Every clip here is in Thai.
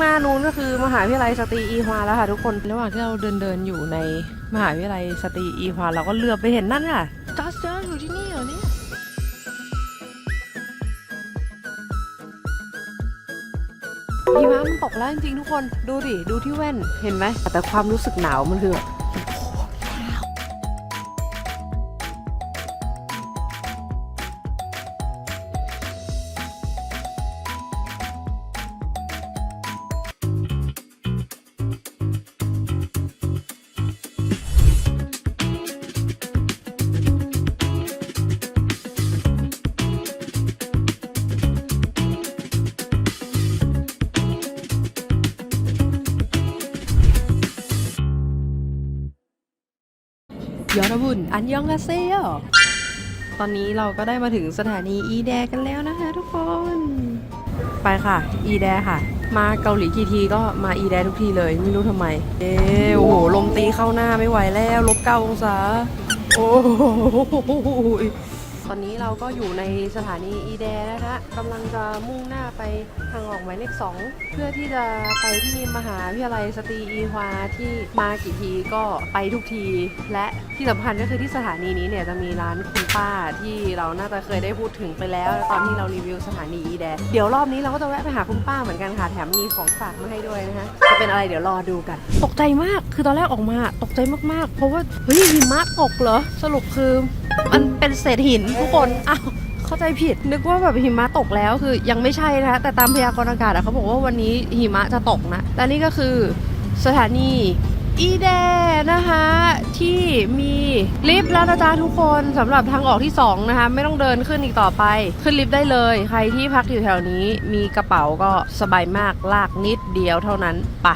างหน้านู้นก็คือมหาวิทยาลัยสตรีอีฮวาแล้วค่ะทุกคนระหว่างที่เราเดินเดินๆอยู่ในมหาวิทยาลัยสตรีอีฮวาเราก็เลือบไปเห็นนั่นค่ะจอสเจออยู่ที่นี่เหรอเนี่ยหิมะมันตกแล้วจริงๆทุกคนดูดิดูที่แว่นเห็นไหมแต่ความรู้สึกหนาวมันคือ ยอรบุญอันยองกาเซโยตอนนี้เราก็ได้มาถึงสถานีอีแดกันแล้วนะคะทุกคน ไปค่ะ อีแดค่ะ มาเกาหลีกี่ทีก็มาอีแดทุกทีเลย ไม่รู้ทำไม เอ๊ะโอ้โห ลมตีเข้าหน้าไม่ไหวแล้ว ลบเก้าองศา โอ้ย ตอนนี้เราก็อยู่ในสถานีอีแดนะคะกำลังจะมุ่งหน้าไปทางออกหมายเลขสองเพื่อที่จะไปที่มหาวิทยาลัยสตรีอีฮวาที่มากี่ทีก็ไปทุกที และที่สำคัญก็คือที่สถานีนี้เนี่ยจะมีร้านคุณป้าที่เราน่าจะเคยได้พูดถึงไปแล้วตอนที่เรารีวิวสถานีอีแดเดี๋ยวรอบนี้เราก็จะแวะไปหาคุณป้าเหมือนกันค่ะแถมมีของฝากมาให้ด้วยนะคะจะเป็นอะไรเดี๋ยวรอดูกัน ตกใจมากคือตอนแรกออกมาตกใจมากๆ เพราะว่าเฮ้ยหิมะตกเหรอสรุปคือ มันเป็นเศษหินทุกคนอ้าวเข้าใจผิดนึกว่าแบบหิมะตกแล้วคือยังไม่ใช่นะคะแต่ตามพยากรณ์อากาศอะเขาบอกว่าวันนี้หิมะจะตกนะและนี่ก็คือสถานีอีแดนะคะที่มีลิฟต์แล้วนะจ๊ะทุกคนสำหรับทางออกที่ 2 นะคะ ไม่ต้องเดินขึ้นอีกต่อไป ขึ้นลิฟต์ได้เลย ใครที่พักอยู่แถวนี้ มีกระเป๋าก็สบายมากลากนิดเดียวเท่านั้นไป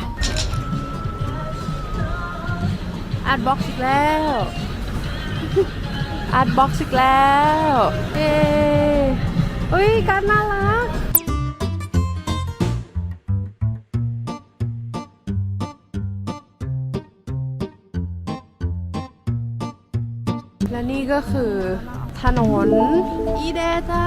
อัดบ็อกซ์อีกแล้ว อาร์ตบ็อกซ์อีกแล้วเย้เฮ้ยการน่ารักและนี่ก็คือถนนอีเดจ้า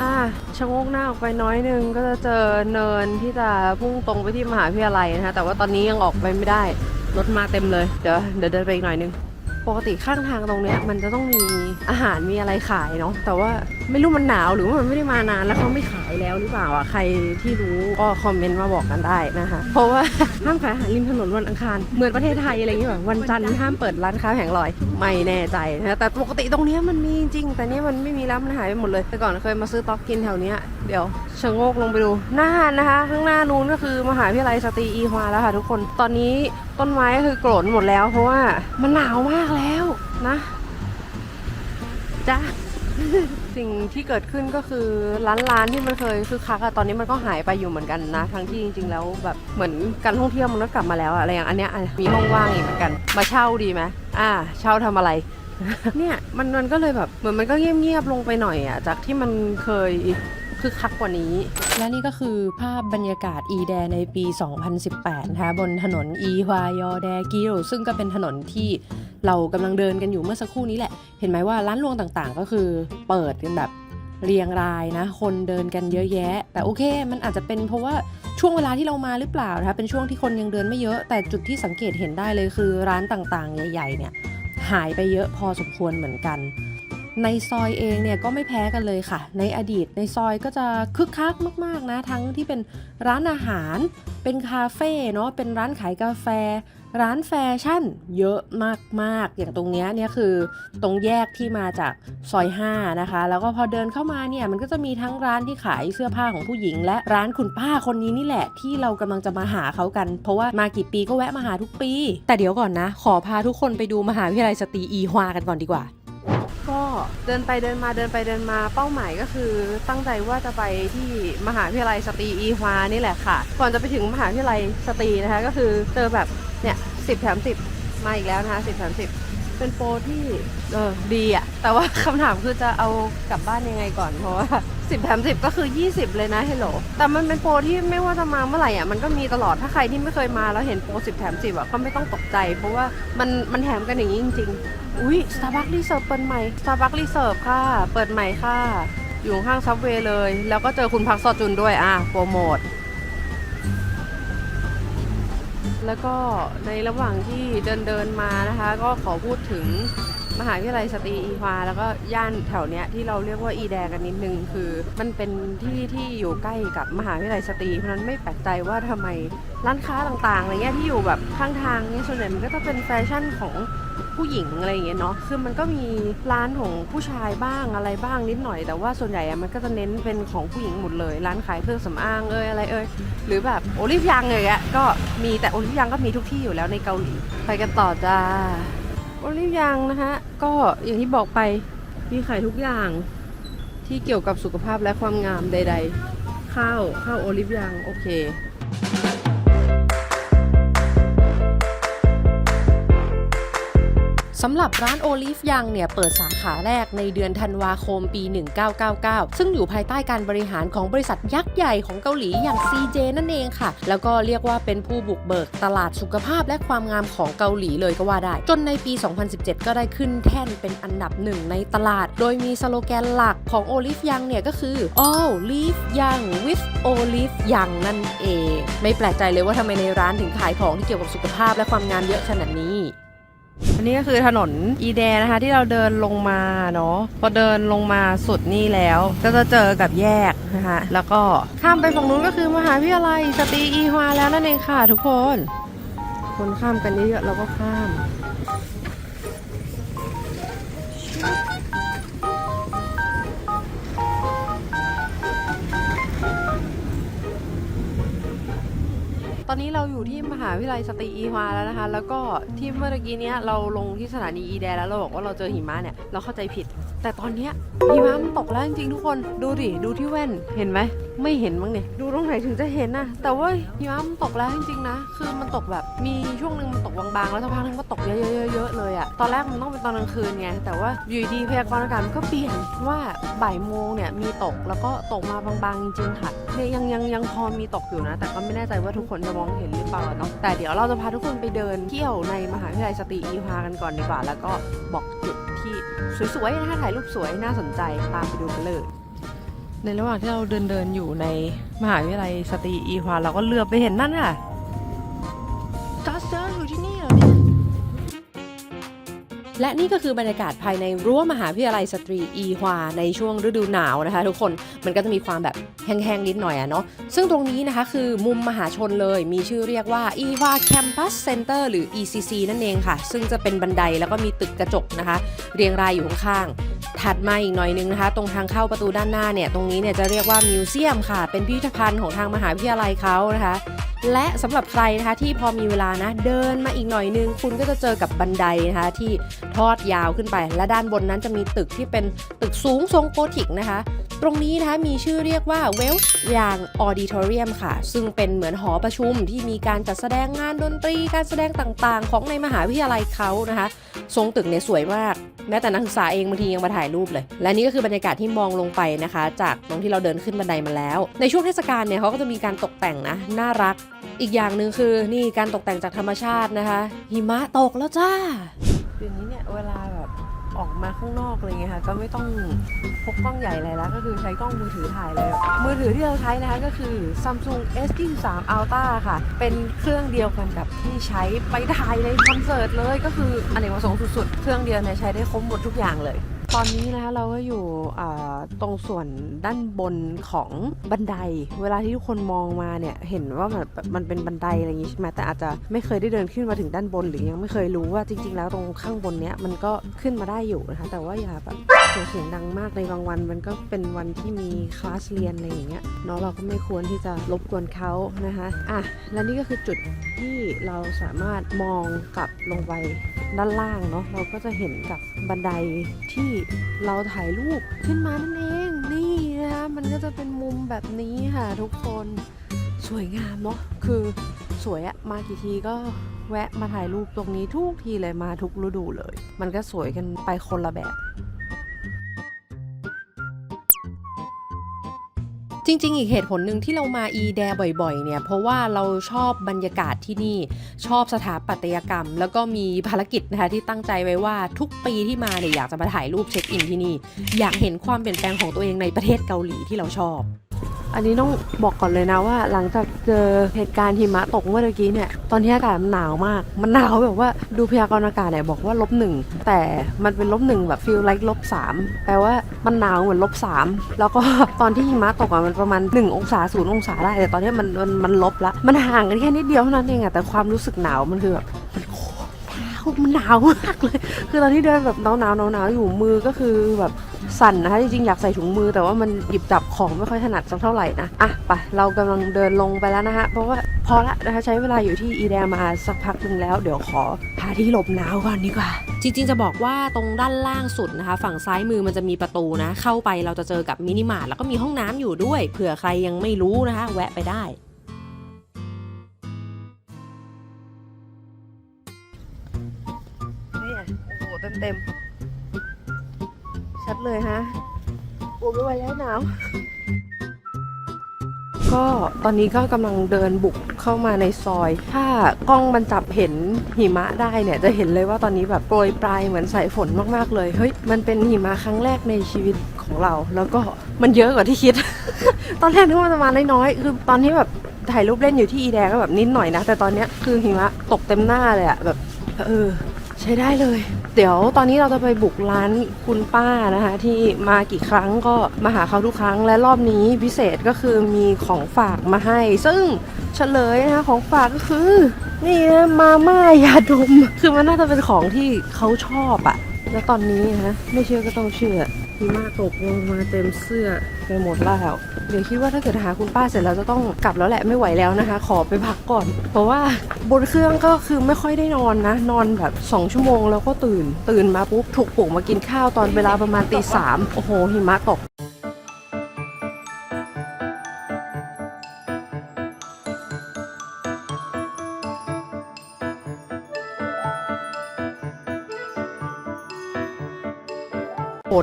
อะชะงกหน้าออกไปน้อยนึงก็จะเจอเนินที่จะพุ่งตรงไปที่มหาวิทยาลัยนะคะแต่ว่าตอนนี้ยังออกไปไม่ได้ รถมาเต็มเลย เดี๋ยวเดี๋ยวเดินไปอีกหน่อยนึง ปกติข้างทางตรงเนี้ยมันจะต้องมีอาหารมีอะไรขายเนาะแต่ว่า ไม่รู้มันหนาวหรือว่ามันไม่ได้มานานแล้วเขาไม่ขายแล้วหรือเปล่าอะใครที่รู้ก็คอมเมนต์มาบอกกันได้นะคะ เพราะว่าห้ามขายอาหารริมถนนวันอังคารเหมือนประเทศไทยอะไรอย่างเงี้ยแบบวันจันทร์ห้ามเปิดร้านค้าแผงลอยไม่แน่ใจนะแต่ปกติตรงเนี้ยมันมีจริง แต่เนี้ยมันไม่มีแล้วมันหายไปหมดเลยแต่ก่อนเคยมาซื้อต๊อกกินแถวเนี้ยเดี๋ยวชะโงกลงไปดูหน้านะคะข้างหน้านู้นก็คือมหาวิทยาลัยสตรีอีฮวาแล้วค่ะทุกคนตอนนี้ต้นไม้ก็คือโกรนหมดแล้ว เพราะว่ามันหนาวมากแล้วนะจ้า สิ่งที่เกิดขึ้นก็คือร้านร้านที่มันเคยคือคักอะตอนนี้มันก็หายไปอยู่เหมือนกันนะ ทั้งที่จริงๆแล้วแบบเหมือนการท่องเที่ยวมันก็กลับมาแล้วอะไรอย่างอันเนี้ยมีห้องว่างอีกเหมือนกัน มาเช่าดีไหมอ่า เช่าทำอะไรเนี่ยมันมันก็เลยแบบเหมือนมันก็เงียบๆลงไปหน่อยอะจากที่มันเคยคือคักกว่านี้ และนี่ก็คือภาพบรรยากาศอีแดในปี 2018นะคะบนถนนอีฮวายอแดกิโรซึ่งก็เป็นถนนที่ เรากำลังเดินกันอยู่เมื่อสักครู่นี้แหละ เห็นไหมว่าร้านรวงต่างๆ ก็คือเปิดกันแบบเรียงรายนะ คนเดินกันเยอะแยะ แต่โอเค มันอาจจะเป็นเพราะว่าช่วงเวลาที่เรามาหรือเปล่านะคะเป็นช่วงที่คนยังเดินไม่เยอะ แต่จุดที่สังเกตเห็นได้เลยคือร้านต่างๆ ใหญ่ๆ เนี่ยหายไปเยอะพอสมควรเหมือนกัน ในซอยเองเนี่ยก็ไม่แพ้กันเลยค่ะ ในอดีตในซอยก็จะคึกคักมากๆนะ ทั้งที่เป็นร้านอาหาร เป็นคาเฟ่เนาะ เป็นร้านขายกาแฟ ร้านแฟชั่นเยอะมากๆ อย่างตรงนี้เนี่ยคือตรงแยกที่มาจากซอย 5 นะคะ แล้วก็พอเดินเข้ามาเนี่ยมันก็จะมีทั้งร้านที่ขายเสื้อผ้าของผู้หญิง และร้านคุณป้าคนนี้นี่แหละที่เรากำลังจะมาหาเขากัน เพราะว่ามากี่ปีก็แวะมาหาทุกปี แต่เดี๋ยวก่อนนะ ขอพาทุกคนไปดูมหาวิทยาลัยสตรีอีฮวากันก่อนดีกว่า ก็เดินไปเดินมาเดินไปเดินมาเป้าหมายก็คือ ตั้งใจว่าจะไปที่มหาวิทยาลัยสตรีอีฮวานี่แหละค่ะ ก่อนจะไปถึงมหาวิทยาลัยสตรีนะคะ ก็คือเจอแบบเนี่ยสิบแถมสิบมาอีกแล้วนะคะสิบแถมสิบเป็นโปรที่เออดีอะแต่ว่าคำถามคือจะเอากลับบ้านยังไงก่อนเพราะว่า10แถม10ก็คือ 20 เลยนะเฮลโหลแต่มันเป็นโปรที่ไม่ว่าจะมาเมื่อไหร่อะมันก็มีตลอดถ้าใครที่ไม่เคยมาแล้วเห็นโปร10แถม10อะก็ไม่ต้องตกใจ เพราะว่ามันมันแถมกันอย่างนี้จริง ๆ อุ้ย Starbucks Reserve เปิดใหม่ Starbucks Reserve ค่ะ เปิดใหม่ค่ะ อยู่ข้างซับเวย์เลย แล้วก็เจอคุณพักซอจุนด้วย อะโปรโมท แล้วก็ในระหว่างที่เดินเดินมานะคะ ก็ขอพูดถึงมหาวิทยาลัยสตรีอีฮวา แล้วก็ย่านแถวเนี้ยที่เราเรียกว่าอีแดงกันนิดนึงคือ มันเป็นที่ที่อยู่ใกล้กับมหาวิทยาลัยสตรีเพราะนั้นไม่แปลกใจว่าทำไมร้านค้าต่างๆอะไรเงี้ยที่อยู่แบบข้างทางเนี่ยส่วนใหญ่มันก็จะเป็นแฟชั่นของ ผู้หญิงอะไรอย่างเงี้ยเนาะคือมันก็มีร้านของผู้ชายบ้างอะไรบ้างนิดหน่อย แต่ว่าส่วนใหญ่อะมันก็จะเน้นเป็นของผู้หญิงหมดเลย ร้านขายเครื่องสำอางเอ้ยอะไรเอ้ยหรือแบบโอลิฟยังอย่างเงี้ยก็มีแต่โอลิฟยังก็มีทุกที่อยู่แล้วในเกาหลีไปกันต่อจ้าโอลิฟยังนะคะก็อย่างที่บอกไปมีขายทุกอย่างที่เกี่ยวกับสุขภาพและความงามใด ๆ ข้าวข้าวโอลิฟยังโอเค สำหรับร้านโอลิฟยังเนี่ยเปิดสาขาแรกในเดือนธันวาคมปี 1999 ซึ่งอยู่ภายใต้การบริหารของบริษัทยักษ์ใหญ่ของเกาหลีอย่าง CJ นั่นเองค่ะ แล้วก็เรียกว่าเป็นผู้บุกเบิกตลาดสุขภาพและความงามของเกาหลีเลยก็ว่าได้ จนในปี 2017 ก็ได้ขึ้นแท่นเป็นอันดับหนึ่งในตลาด โดยมีสโลแกนหลักของโอลิฟยังเนี่ยก็คือ all live young with olive young นั่นเอง ไม่แปลกใจเลยว่าทำไมในร้านถึงขายของที่เกี่ยวกับสุขภาพและความงามเยอะขนาดนี้ อันนี้ก็คือถนนอีแดนะคะที่เราเดินลงมาเนาะพอเดินลงมาสุดนี่แล้ว ก็จะเจอกับแยกนะคะแล้วก็ข้ามไปฝั่งนู้นก็คือมหาวิทยาลัยสตรีอีฮวาแล้วนั่นเองค่ะทุกคน คนข้ามกันเยอะๆเราก็ข้าม อนนี้เราอยู่ที่มหาวิทยาลัยสตรีอีฮวาแล้วนะคะ แล้วก็ที่เมื่อกี้เนี้ยเราลงที่สถานีอีแดนแล้วเราบอกว่าเราเจอหิมะเนี่ย เราเข้าใจผิด แต่ตอนเนี้ยหิมะมันตกแล้วจริงๆทุกคนดูดิดูที่แว่นเห็นไหมไม่เห็นมั้งเนี่ยดูตรงไหนถึงจะเห็นนะแต่ว่าหิมะมันตกแล้วจริงๆนะ คือมันตกแบบมีช่วงหนึ่งมันตกบางๆแล้วสักพักนึงก็ตกเยอะๆๆๆเลยอะตอนแรกมันต้องเป็นตอนกลางคืนไงแต่ว่าอยู่ดีๆพยากรณ์อากาศมันก็เปลี่ยนว่าบ่ายโมงเนี่ยมีตกแล้วก็ตกมาบางๆจริงๆค่ะเนี่ยยังยังยังพอมีตกอยู่นะ แต่ก็ไม่แน่ใจว่าทุกคนจะมองเห็นหรือเปล่าเนาะแต่เดี๋ยวเราจะพาทุกคนไปเดินเที่ยวในมหาวิทยาลัยสตรีอีฮวากันก่อนดีกว่า แล้วก็บอก ที่สวยๆนะคะถ่ายรูปสวยน่าสนใจตามไปดูกันเลย ในระหว่างที่เราเดินเดินๆอยู่ในมหาวิทยาลัยสตรีอีควาเราก็เลือบไปเห็นนั่นค่ะ และนี่ก็คือบรรยากาศภายในรั้วมหาวิทยาลัยสตรีอีฮวาในช่วงฤดูหนาวนะคะ ทุกคนมันก็จะมีความแบบแห้งๆนิดหน่อยอะเนาะซึ่งตรงนี้นะคะคือมุมมหาชนเลยมีชื่อเรียกว่าอีวาแคมปัสเซ็นเตอร์หรือ ECC นั่นเองค่ะ ซึ่งจะเป็นบันไดแล้วก็มีตึกกระจกนะคะ เรียงรายอยู่ข้างๆ ถัดมาอีกหน่อยนึงนะคะ ตรงทางเข้าประตูด้านหน้าเนี่ย ตรงนี้เนี่ยจะเรียกว่ามิวเซียมค่ะ เป็นพิพิธภัณฑ์ของทางมหาวิทยาลัยเขานะคะ และสำหรับใครนะคะที่พอมีเวลานะ เดินมาอีกหน่อยนึง คุณก็จะเจอกับบันไดนะคะที่ทอดยาวขึ้นไป และด้านบนนั้นจะมีตึกที่เป็นตึกสูงทรงโกธิกนะคะ ตรงนี้นะคะมีชื่อเรียกว่า Welsh Young Auditorium ค่ะ ซึ่งเป็นเหมือนหอประชุมที่มีการจัดแสดงงานดนตรี การแสดงต่างๆ ของในมหาวิทยาลัยเขานะคะ ทรงตึกเนี่ยสวยมาก แม้แต่นักศึกษาเองบางทียังมาถ่ายรูปเลย และนี่ก็คือบรรยากาศที่มองลงไปนะคะ จากตรงที่เราเดินขึ้นบันไดมาแล้ว ในช่วงเทศกาลเนี่ยเขาก็จะมีการตกแต่งนะน่ารัก อีกอย่างหนึ่งคือนี่การตกแต่งจากธรรมชาตินะคะ หิมะตกแล้วจ้าปีนี้เนี่ยเวลา ออกมาข้างนอกอะไรเงี้ยค่ะก็ไม่ต้องพกกล้องใหญ่อะไรแล้ว ก็คือใช้กล้องมือถือถ่ายเลย มือถือที่เราใช้นะคะก็คือ Samsung S23 Ultra ค่ะ เป็นเครื่องเดียวกันกับที่ใช้ไปถ่ายในคอนเสิร์ตเลย ก็คืออนเนกประสงค์สุดๆ เครื่องเดียวเนี่ยใช้ได้ครบหมดทุกอย่างเลย ตอนนี้นะคะเราก็อยู่ตรงส่วนด้านบนของบันได เวลาที่ทุกคนมองมาเนี่ยเห็นว่ามันมันเป็นบันไดอะไรอย่างงี้ใช่ไหมแต่อาจจะไม่เคยได้เดินขึ้นมาถึงด้านบน หรือยังไม่เคยรู้ว่าจริง ๆ แล้วตรงข้างบนเนี้ยมันก็ขึ้นมาได้อยู่นะคะแต่ว่าอย่าแบบเสียงดังมากในบางวัน มันก็เป็นวันที่มีคลาสเรียนอะไรอย่างเงี้ยเนาะเราก็ไม่ควรที่จะรบกวนเขานะคะอะและนี่ก็คือจุดที่เราสามารถมองกลับลงไป ด้านล่างเนาะเราก็จะเห็นกับบันไดที่เราถ่ายรูปขึ้นมานั่นเองนี่นะคะมันก็จะเป็นมุมแบบนี้ค่ะทุกคนสวยงามเนาะคือสวยอะมากี่ทีก็แวะมาถ่ายรูปตรงนี้ทุกทีเลยมาทุกฤดูเลย มันก็สวยกันไปคนละแบบ จริง ๆ อีกเหตุผลหนึ่งที่เรามาอีแดบ่อยๆ เนี่ย เพราะว่าเราชอบบรรยากาศที่นี่ ชอบสถาปัตยกรรม แล้วก็มีภารกิจนะคะที่ตั้งใจไว้ว่าทุกปีที่มาเนี่ยอยากจะมาถ่ายรูปเช็คอินที่นี่ อยากเห็นความเปลี่ยนแปลงของตัวเองในประเทศเกาหลีที่เราชอบ อันนี้ต้องบอกก่อนเลยนะว่า หลังจากเจอเหตุการณ์หิมะตกเมื่อกี้เนี่ย ตอนที่อากาศมันหนาวมาก มันหนาวแบบว่าดูพยากรณ์อากาศเนี่ยบอกว่าลบหนึ่งแต่มันเป็นลบหนึ่งแบบฟีลไลค์ลบสามแปลว่ามันหนาวเหมือนลบสามแล้วก็ตอนที่หิมะตกอะมันประมาณ 1 องศาศูนย์องศาได้แต่ตอนนี้มันมันมันลบละมันห่างกันแค่นิดเดียวเท่านั้นเองอะแต่ความรู้สึกหนาวมันคือแบบมันโคตรหนาวมันหนาวมากเลย คือตอนที่เดินแบบหนาวหนาวหนาวอยู่มือก็คือแบบ สั่นนะคะจริงๆอยากใส่ถุงมือแต่ว่ามันหยิบจับของไม่ค่อยถนัดสักเท่าไหร่นะอะไปเรากำลังเดินลงไปแล้วนะคะเพราะว่าพอละนะคะใช้เวลาอยู่ที่อีแดมาสักพักหนึ่งแล้วเดี๋ยวขอหาที่หลบหนาวก่อนดีกว่า จริงๆจะบอกว่าตรงด้านล่างสุดนะคะ ฝั่งซ้ายมือมันจะมีประตูนะ เข้าไปเราจะเจอกับมินิมาร์ทแล้วก็มีห้องน้ำอยู่ด้วยเผื่อใครยังไม่รู้นะคะ แวะไปได้นี่ไงโอ้โหเต็มเต็มๆ ชัดเลยฮะโอ้ไม่ไหวแล้วหนาว ก็ตอนนี้ก็กำลังเดินบุกเข้ามาในซอย ถ้ากล้องมันจับเห็นหิมะได้เนี่ย จะเห็นเลยว่าตอนนี้แบบโปรยปลายเหมือนสายฝนมากๆเลย เฮ้ย มันเป็นหิมะครั้งแรกในชีวิตของเรา แล้วก็มันเยอะกว่าที่คิด ตอนแรกนึกว่าจะมาน้อยๆ คือตอนที่แบบถ่ายรูปเล่นอยู่ที่อีแดงก็แบบนิดหน่อยนะ แต่ตอนเนี้ยคือหิมะตกเต็มหน้าเลยอะแบบเออใช้ได้เลย เดี๋ยวตอนนี้เราจะไปบุกร้านคุณป้านะคะ ที่มากี่ครั้งก็มาหาเขาทุกครั้งและรอบนี้พิเศษก็คือมีของฝากมาให้ ซึ่งเฉลยนะคะของฝากก็คือ นี่นะมาม่ายาดม คือมันน่าจะเป็นของที่เขาชอบอะแล้วตอนนี้นะไม่เชื่อก็ต้องเชื่อ มีมากตกลงมาเต็มเสื้อไปหมดแล้ว เดี๋ยวคิดว่าถ้าเกิดหาคุณป้าเสร็จแล้วจะต้องกลับแล้วแหละไม่ไหวแล้วนะคะ ขอไปพักก่อน เพราะว่าบนเครื่องก็คือไม่ค่อยได้นอนนะ นอนแบบ 2 ชั่วโมงแล้วก็ตื่น ตื่นมาปุ๊บถูกปลุกมากินข้าวตอนเวลาประมาณตีสามโอ้โหหิมะตก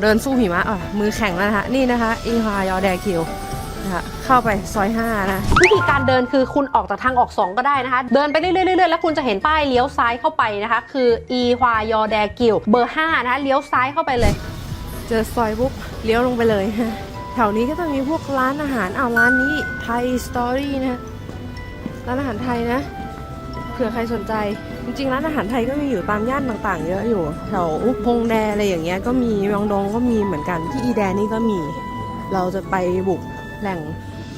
เดินสู้หิมะอะมือแข็งแล้วนะคะ นี่นะคะอีฮายอแดคิวนะคะเข้าไปซอย5นะ วิธีการเดินคือคุณออกจากทางออก 2 ก็ได้นะคะ เดินไปเรื่อยๆแล้วคุณจะเห็นป้ายเลี้ยวซ้ายเข้าไปนะคะ คืออีฮวายอแดกิวเบอร์5นะคะเลี้ยวซ้ายเข้าไปเลย เจอซอยปุ๊บเลี้ยวลงไปเลย แถวนี้ก็จะมีพวกร้านอาหารอ้าร้านนี้ไทยสตอรี่นะร้านอาหารไทยนะเผื่อใครสนใจ จริงๆร้านอาหารไทยก็มีอยู่ตามย่านต่างๆ เยอะอยู่แถวพงแดอะไรอย่างเงี้ยก็มียองดงก็มีเหมือนกันที่อีแดนนี่ก็มี เราจะไปบุกแหล่ง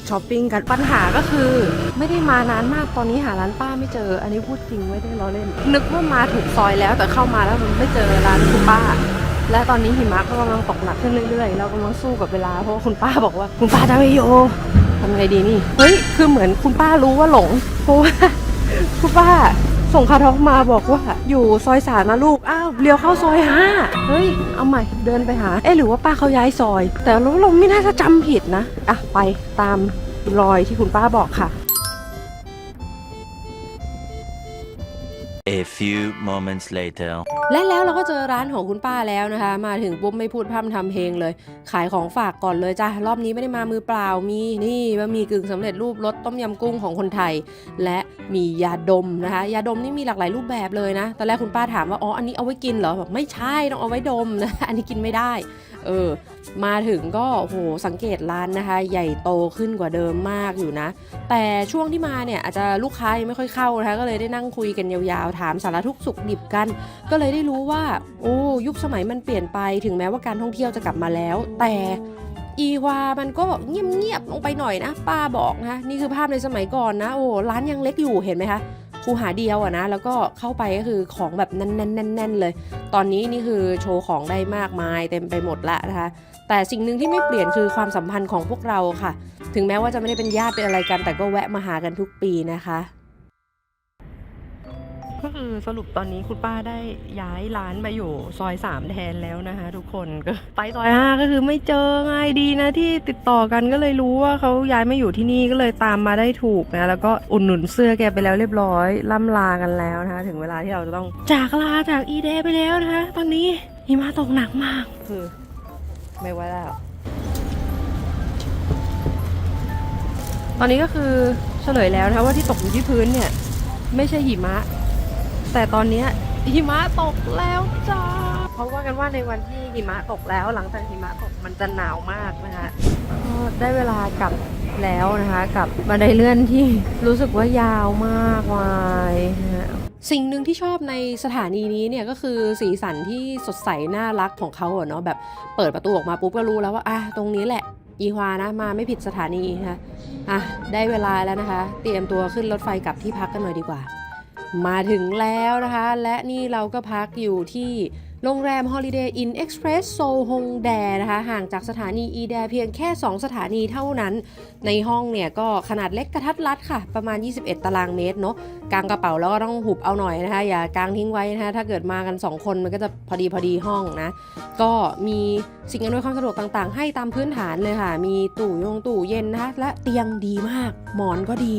ช้อปปิ้งกันปัญหาก็คือไม่ได้มานานมากตอนนี้หาร้านป้าไม่เจอ อันนี้พูดจริงไม่ได้ล้อเล่น นึกว่ามาถูกซอยแล้วแต่เข้ามาแล้วมันไม่เจอร้านคุณป้า และตอนนี้หิมะก็กำลังตกหนักขึ้นเรื่อยๆเรากำลังสู้กับเวลาเพราะคุณป้าบอกว่า คุณป้าจะไม่อยู่ทำไงดีนี่เฮ้ยคือเหมือนคุณป้ารู้ว่าหลงเพราะว่าคุณป้า ส่งคาทอกมาบอกว่าอยู่ซอยสามนะลูก อ้าวเลี้ยวเข้าซอยห้าเฮ้ย เอาใหม่เดินไปหา เอ๊ะหรือว่าป้าเขาย้ายซอย แต่เราเราไม่น่าจะจำผิดนะ อะ ไปตามรอยที่คุณป้าบอกค่ะ A few moments later. และแล้วเราก็เจอร้านของคุณป้าแล้วนะคะ มาถึงปุ๊บไม่พูดพร่ำทำเพลงเลย ขายของฝากก่อนเลยจ้ะรอบนี้ไม่ได้มามือเปล่ามีนี่บะหมี่กึ่งสำเร็จรูปรสต้มยำกุ้งของคนไทย และมียาดมนะคะ ยาดมนี่มีหลากหลายรูปแบบเลยนะตอนแรกคุณป้าถามว่าอ๋ออันนี้เอาไว้กินเหรอบอกไม่ใช่ต้องเอาไว้ดมนะอันนี้กินไม่ได้ เออ มาถึงก็โหสังเกตร้านนะคะ ใหญ่โตขึ้นกว่าเดิมมากอยู่นะ แต่ช่วงที่มาเนี่ยอาจจะลูกค้ายังไม่ค่อยเข้านะคะก็เลยได้นั่งคุยกันยาวๆ ถามสารทุกสุขดิบกัน ก็เลยได้รู้ว่า โอ้ยุคสมัยมันเปลี่ยนไปถึงแม้ว่าการท่องเที่ยวจะกลับมาแล้ว แต่อีวา มันก็เงียบๆลงไปหน่อยนะ ป้าบอกนะ นี่คือภาพในสมัยก่อนนะ โอ้ ร้านยังเล็กอยู่ เห็นไหมคะ คูหาเดียวอะนะ แล้วก็เข้าไปก็คือของแบบแน่นๆๆๆ เลย ตอนนี้นี่คือโชว์ของได้มากมายเต็มไปหมดละนะคะ แต่สิ่งหนึ่งที่ไม่เปลี่ยนคือความสัมพันธ์ของพวกเราค่ะ ถึงแม้ว่าจะไม่ได้เป็นญาติเป็นอะไรกัน แต่ก็แวะมาหากันทุกปีนะคะ ก็คือสรุปตอนนี้คุณป้าได้ย้ายร้านมาอยู่ซอยสามแทนแล้วนะคะทุกคนก็ไปซอยห้าก็คือไม่เจอไงดีนะที่ติดต่อกันก็เลยรู้ว่าเขาย้ายมาอยู่ที่นี่ก็เลยตามมาได้ถูกนะแล้วก็อุดหนุนเสื้อแกไปแล้วเรียบร้อยล่ำลากันแล้วนะคะถึงเวลาที่เราจะต้องจากลาจากอีเดไปแล้วนะคะตอนนี้หิมะตกหนักมากคือไม่ไหวแล้วตอนนี้ก็คือเฉลยแล้วนะคะว่าที่ตกอยู่ที่พื้นเนี่ย ไม่ใช่หิมะ แต่ตอนเนี้ยหิมะตกแล้วจ้าเขาว่ากันว่าในวันที่หิมะตกแล้ว หลังจากหิมะตกมันจะหนาวมากนะคะก็ได้เวลากลับแล้วนะคะ กับบันไดเลื่อนที่รู้สึกว่ายาวมากวายนะฮะสิ่งหนึ่งที่ชอบในสถานีนี้เนี่ยก็คือสีสันที่สดใสน่ารักของเขาอะเนาะแบบเปิดประตูออกมาปุ๊บก็รู้แล้วว่าอะตรงนี้แหละอีฮวานะมาไม่ผิดสถานีนะคะอะได้เวลาแล้วนะคะ เตรียมตัวขึ้นรถไฟกลับที่พักกันหน่อยดีกว่า มาถึงแล้วนะคะ และนี่เราก็พักอยู่ที่โรงแรม Holiday Inn Express โซฮงแดนะคะ ห่างจากสถานีอีแดเพียงแค่ 2 สถานีเท่านั้น ในห้องเนี่ยก็ขนาดเล็กกระทัดรัดค่ะ ประมาณ 21 ตารางเมตรเนาะกางกระเป๋าแล้วก็ต้องหุบเอาหน่อยนะคะ อย่ากางทิ้งไว้นะคะ ถ้าเกิดมากัน 2 คนมันก็จะพอดีพอดีห้องนะ ก็มีสิ่งอำนวยความสะดวกต่างๆ ให้ตามพื้นฐานเลยค่ะ มีตู้ยงตู้เย็นนะคะและเตียงดีมาก หมอนก็ดี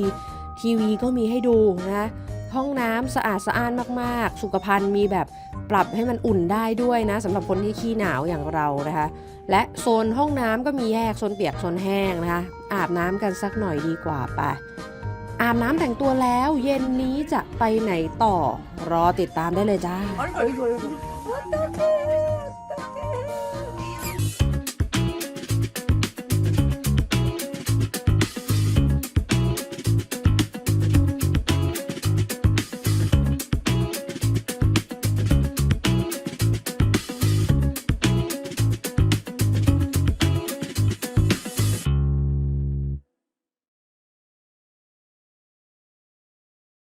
ทีวีก็มีให้ดูนะคะ ห้องน้ำสะอาดสะอ้านมากๆ สุขภัณฑ์มีแบบปรับให้มันอุ่นได้ด้วยนะสำหรับคนที่ขี้หนาวอย่างเรานะคะ และโซนห้องน้ำก็มีแยกโซนเปียกโซนแห้งนะคะ อาบน้ำกันสักหน่อยดีกว่าไปอาบน้ำแต่งตัวแล้วเย็นนี้จะไปไหนต่อ รอติดตามได้เลยจ้า